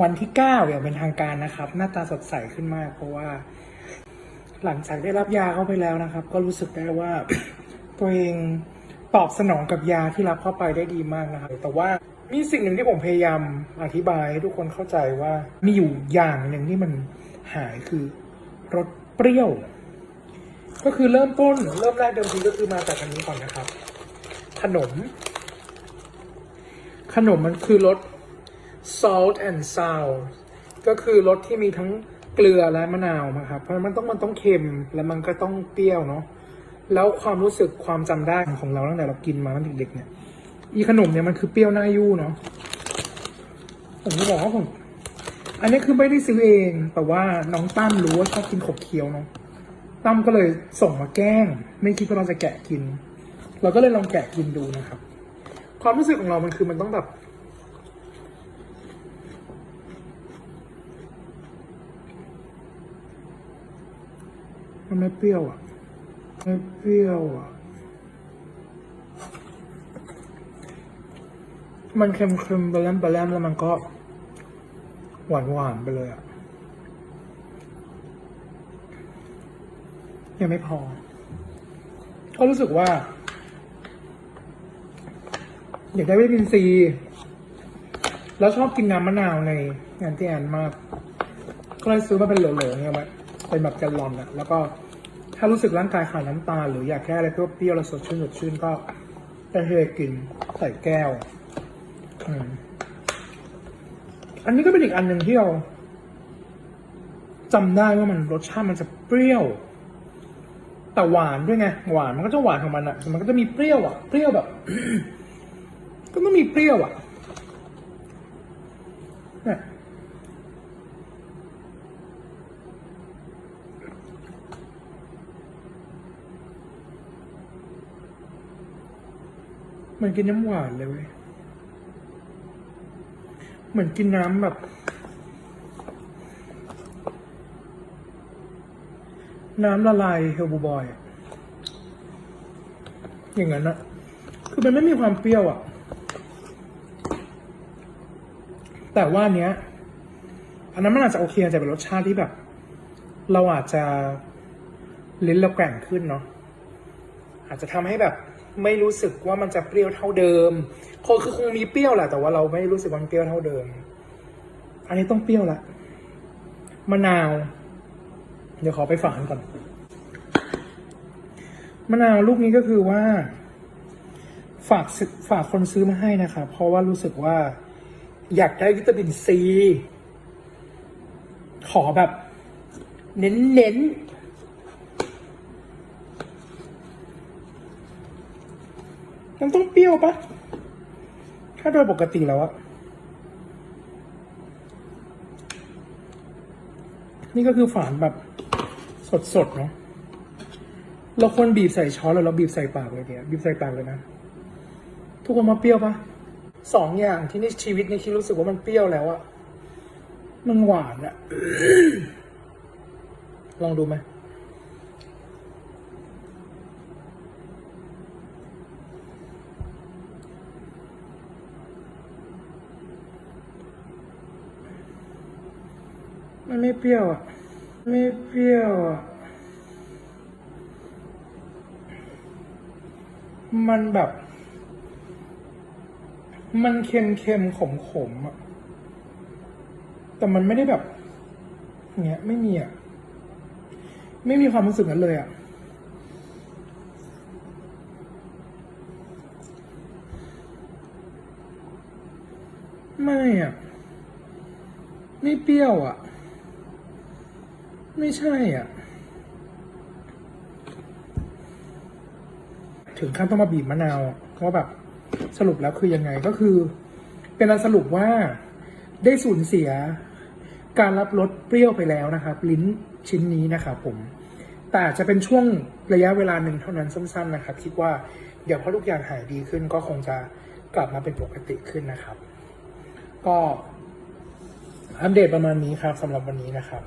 วันที่เก้าอย่างเป็นทางการนะครับ หน้าตาสดใสขึ้นมาก เพราะว่า หลังจากได้รับยาเข้าไปแล้วนะครับ ก็รู้สึกได้ว่า ตัวเองตอบสนองกับยาที่รับเข้าไปได้ดีมากนะครับ แต่ว่ามีสิ่งหนึ่งที่ผมพยายามอธิบายให้ทุกคนเข้าใจว่ามีอยู่อย่างหนึ่งที่มันหายคือรสเปรี้ยว ก็คือเริ่มต้นเริ่มแรกเดิมทีก็คือมาจากอันนี้ก่อนนะครับ ขนม ขนมมันคือรส salt and sour ก็คือรสที่มีทั้งเกลือและมะนาวนะครับเพราะมันต้องมันต้องเค็มแล้วมันก็ต้องเปรี้ยวเนาะแล้วความรู้สึกความจำได้ของเราตั้งแต่เรากินมาตั้งแต่เด็กเนี่ยอีขนมเนี่ยมันคือเปรี้ยวหน้ายู่เนาะผมจะบอกว่าผมอันนี้คือไม่ได้ซื้อเอง แต่ว่าน้องตั้มรู้ว่าชอบกินขบเคี้ยวเนาะตั้มก็เลยส่งมาแกล้ง ไม่คิดว่าเราจะแกะกิน เราก็เลยลองแกะกินดูนะครับ ความรู้สึกของเรามันคือมันต้องแบบ มันไม่เปรี้ยวอะ ไม่เปรี้ยวอะ มันเค็มๆไปแล้วไปแล้วแล้วมันก็หวานหวานๆไปเลยอะ ยังไม่พอ ก็รู้สึกว่า อยากได้วิตามินซี แล้วชอบกินน้ำมะนาวในงานที่แอนมาก ก็เลยซื้อมาเป็นโหลๆเนี่ยมา เป็นแบบแกลลอนอะแล้วก็ถ้ารู้สึกร่างกายขาดน้ำตาลหรืออยากแก้อะไรเปรี้ยวๆแล้วสดชื่นสดชื่นก็ไปเทกินใส่แก้วออันนี้ก็เป็นอีกอันหนึ่งที่เราจำได้ว่ามันรสชาติมันจะเปรี้ยว แต่หวานด้วยไงหวานมันก็จะหวานของมันอะแต่มันก็จะมีเปรี้ยวอะเปรี้ยวแบบ ก็ต้องมีเปรี้ยวอะ เหมือนกินน้ำหวานเลยเว้ยเหมือนกินน้ำแบบ น้ำละลายเฮลบูบอยอย่างนั้นอะคือมันไม่มีความเปรี้ยวอะแต่ว่านเนี้ย อันนั้นมันอาจจะโอเคอาจจะเป็นรสชาติที่แบบ เราอาจจะลิ้นเราแกร่งขึ้นเนาะอาจจะทำให้แบบ ไม่รู้สึกว่ามันจะเปรี้ยวเท่าเดิมคงคือคงมีเปรี้ยวแหละแต่ว่าเราไม่รู้สึกว่ามันเปรี้ยวเท่าเดิม อันนี้ต้องเปรี้ยวละมะนาว เดี๋ยวขอไปฝานก่อนมะนาวลูกนี้ก็คือว่า ฝากซื้อฝากคนซื้อมาให้นะครับเพราะว่ารู้สึกว่า อยากได้วิตามินซี ขอแบบ เน้นๆ มันต้องเปรี้ยวปะถ้าโดยปกติแล้วอะนี่ก็คือฝานแบบสดๆเนาะเราควรบีบใส่ช้อนหรือเราบีบใส่ปากเลยเนี่ยบีบใส่ปากเลยนะ ทุกคนมาเปรี้ยวปะสองอย่างที่ในชีวิตนี้คิดรู้สึกว่ามันเปรี้ยวแล้วอะมันหวานอะลองดูไหม มันไม่เปรี้ยวอะ ไม่เปรี้ยวอะ มันแบบ มันเค็มเค็มขมขมอะ แต่มันไม่ได้แบบ เงี้ย ไม่มีอะ ไม่มีความรู้สึกนั้นเลยอะไม่อะ ไม่เปรี้ยวอะ ไม่ใช่อะ ถึงขั้นต้องมาบีบมะนาวว่าแบบสรุปแล้วคือยังไงก็คือ เป็นการสรุปว่าได้สูญเสียการรับรสเปรี้ยวไปแล้วนะครับ ลิ้นชิ้นนี้นะครับผม แต่จจะเป็นช่วงระยะเวลาหนึ่งเท่านั้นสั้น ๆ นะครับ คิดว่าเดี๋ยวพอทุกอย่างหายดีขึ้น ก็คงจะกลับมาเป็นปกติขึ้นนะครับ ก็อัปเดตประมาณนี้ครับสำหรับวันนี้นะครับ